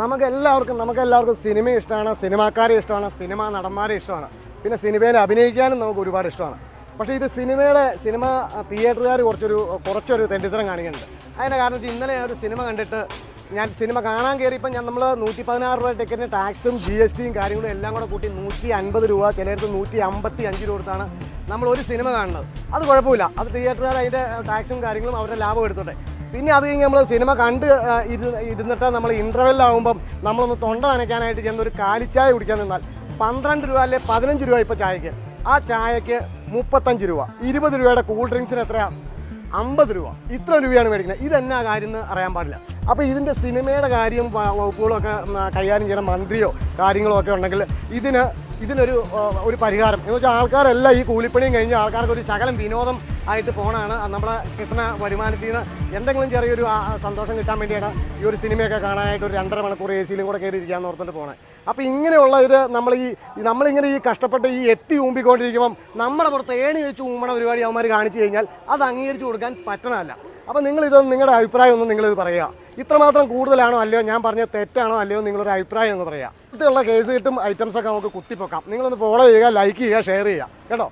നമുക്ക് എല്ലാവർക്കും നമുക്ക് എല്ലാവർക്കും സിനിമ ഇഷ്ടമാണ് സിനിമാക്കാരെ ഇഷ്ടമാണ് സിനിമ നടന്മാരെ ഇഷ്ടമാണ്. പിന്നെ സിനിമയിൽ അഭിനയിക്കാനും നമുക്ക് ഒരുപാട് ഇഷ്ടമാണ്. പക്ഷേ ഇത് സിനിമയുടെ സിനിമ തിയേറ്ററുകാർ കുറച്ചൊരു കുറച്ചൊരു തെണ്ടിത്തരം കാണിക്കുന്നുണ്ട്. അതിന്റെ കാരണം വെച്ചാൽ ഇന്നലെ ഒരു സിനിമ കണ്ടിട്ട് ഞാൻ സിനിമ കാണാൻ കയറിയപ്പോൾ ഞാൻ നമ്മൾ നൂറ്റി പതിനാറ് രൂപ ടിക്കറ്റിന് ടാക്സും ജി എസ് ടിയും കാര്യങ്ങളും എല്ലാം കൂടെ കൂട്ടി നൂറ്റി അൻപത് രൂപ ചിലയിടത്ത് നൂറ്റി അമ്പത്തി അഞ്ച് രൂപ കൊടുത്താണ് നമ്മൾ ഒരു സിനിമ കാണുന്നത് അത് കുഴപ്പമില്ല. അത് തിയേറ്ററുകാർ അതിന്റെ ടാക്സും കാര്യങ്ങളും അവരുടെ ലാഭം എടുത്തോട്ടെ. പിന്നെ അത് കഴിഞ്ഞ് നമ്മൾ സിനിമ കണ്ട് ഇരുന്നിട്ട് നമ്മൾ ഇന്റർവെല്ലാകുമ്പം നമ്മളൊന്ന് തൊണ്ട നനയ്ക്കാനായിട്ട് ചെന്ന് ഒരു കാലിച്ചായ കുടിക്കാൻ നിന്നാൽ പന്ത്രണ്ട് രൂപ അല്ലെ പതിനഞ്ച് രൂപ ഇപ്പോൾ ചായക്ക്. ആ ചായക്ക് മുപ്പത്തഞ്ച് രൂപ. ഇരുപത് രൂപയുടെ കൂൾ ഡ്രിങ്ക്സിന് എത്രയാ? അമ്പത് രൂപ. ഇത്ര രൂപയാണ് മേടിക്കുന്നത്. ഇതെന്നാ കാര്യം എന്ന് അറിയാൻ പാടില്ല. അപ്പോൾ ഇതിന്റെ സിനിമയുടെ കാര്യം വ- വകുപ്പുകളും ഒക്കെ ഉം, കൈകാര്യം ചെയ്യുന്ന മന്ത്രിയോ കാര്യങ്ങളോ ഒക്കെ ഉണ്ടെങ്കിൽ ഇതിന് ഇതിനൊരു ഒരു പരിഹാരം. എന്ന് വെച്ചാൽ ആൾക്കാരെല്ലാം ഈ കൂലിപ്പണിയും കഴിഞ്ഞ് ആൾക്കാർക്ക് ഒരു ശകലം വിനോദം ആയിട്ട് പോണാണ് നമ്മളെ കിട്ടുന്ന വരുമാനത്തിൽ നിന്ന് എന്തെങ്കിലും ചെറിയൊരു സന്തോഷം കിട്ടാൻ വേണ്ടിയാണ് ഈ ഒരു സിനിമയൊക്കെ കാണാനായിട്ട് ഒരു രണ്ടര മണിക്കൂർ എ സിയിലും കൂടെ കയറി ഇരിക്കാമെന്ന് ഓർത്തിട്ട് പോണേ. അപ്പോൾ ഇങ്ങനെയുള്ള ഇത് നമ്മൾ ഈ നമ്മളിങ്ങനെ ഈ കഷ്ടപ്പെട്ട് ഈ എത്തി ഊമ്പിക്കൊണ്ടിരിക്കുമ്പം നമ്മുടെ പുറത്ത് ഏണി വെച്ച് ഊമ്പണ പരിപാടി അവന്മാർ കാണിച്ചു കഴിഞ്ഞാൽ അത് അംഗീകരിച്ചു കൊടുക്കാൻ പറ്റണമല്ല അപ്പോൾ നിങ്ങളിതൊന്നും നിങ്ങളുടെ അഭിപ്രായം ഒന്നും നിങ്ങളിത് പറയുക. ഇത്രമാത്രം കൂടുതലാണോ അല്ലയോ? ഞാൻ പറഞ്ഞ തെറ്റാണോ അല്ലയോ നിങ്ങളൊരു അഭിപ്രായം എന്ന് പറയുക ഇതുള്ള കേസ് കിട്ടും ഐറ്റംസ് ഒക്കെ നമുക്ക് കുത്തിപ്പൊക്കാം. നിങ്ങളൊന്ന് ഫോളോ ചെയ്യുക ലൈക്ക് ചെയ്യുക ഷെയർ ചെയ്യുക. കേട്ടോ?